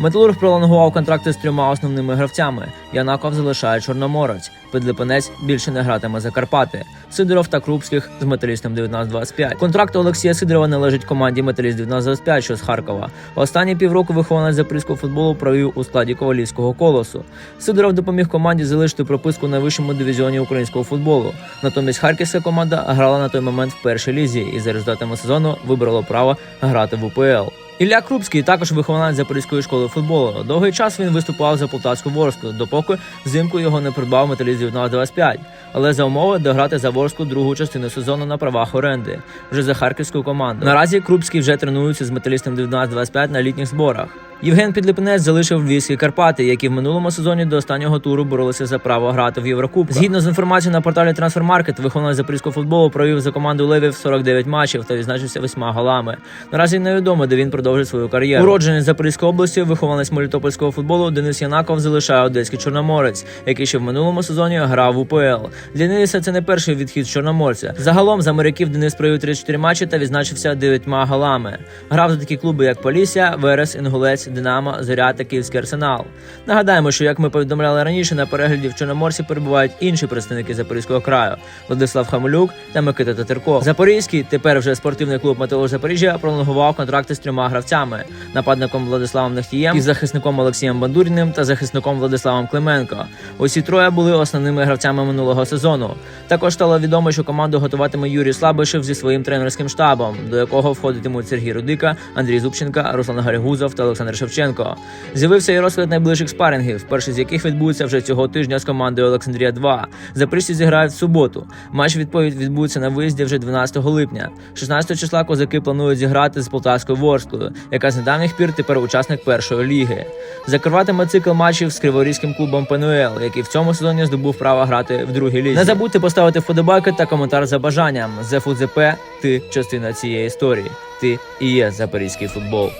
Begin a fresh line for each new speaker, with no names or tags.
Металург пролонгував контракти з трьома основними гравцями. Янаков залишає Чорноморець. Підлипенець більше не гратиме за Карпати. Сидоров та Крупських з металістом 1925. Контракт Олексія Сидорова належить команді Металіст 1925, що з Харкова. Останні півроку вихованець запорізького футболу провів у складі ковалівського колосу. Сидоров допоміг команді залишити прописку на вищому дивізіоні українського футболу. Натомість харківська команда грала на той момент в першій лізі і за результатами сезону вибрала право грати в УПЛ. Ілля Крупський також вихованець Запорізької школи футболу. Довгий час він виступав за полтавську Ворску, допоки взимку його не придбав металіст 1925. Але за умови дограти за Ворску другу частину сезону на правах оренди вже за харківську команду. Наразі Крупський вже тренується з металістом 1925 на літніх зборах. Євген Підлипнець залишив Львівські Карпати, які в минулому сезоні до останнього туру боролися за право грати в Єврокубках. Згідно з інформацією на порталі Трансфермаркет, вихованець запорізького футболу провів за команду Левів 49 матчів та відзначився восьма голами. Наразі невідомо, де він продовжить свою кар'єру. Уроджений Запорізької області, вихованець Мелітопольського футболу Денис Янаков залишає одеський чорноморець, який ще в минулому сезоні грав в УПЛ. Для Дениса це не перший відхід чорноморця. Загалом за моряків Денис провів 34 матчі та відзначився дев'ятьма голами. Грав за такі клуби, як Полісся, Верес, Інгулець, Динамо, Зоря та Київський арсенал. Нагадаємо, що як ми повідомляли раніше, на перегляді в Чорноморці перебувають інші представники Запорізького краю Владислав Хамелюк та Микита Татирков. Запорізький, тепер вже спортивний клуб Металург Запоріжжя, пролонгував контракти з трьома гравцями: нападником Владиславом Нехтієм, і захисником Олексієм Бандуріним та захисником Владиславом Клименко. Усі троє були основними гравцями минулого сезону. Також стало відомо, що команду готуватиме Юрій Слабишев зі своїм тренерським штабом, до якого входитимуть Сергій Рудика, Андрій Зубченка, Руслан Гарігузов та Олександр Шевченко. З'явився і розклад найближчих спарингів, перший з яких відбудеться вже цього тижня з командою Олександрія 2 Запоріжці зіграють в суботу. Матч відповідь відбудеться на виїзді вже 12 липня. 16 числа козаки планують зіграти з полтавською Ворсклою, яка з недавніх пір тепер учасник першої ліги. Закриватиме цикл матчів з криворізьким клубом ПНУЛ, який в цьому сезоні здобув право грати в другій лізі. Не забудьте поставити вподобайки та коментар за бажанням. ЗФУЗП – ти частина цієї історії. Ти і є запорізький футбол.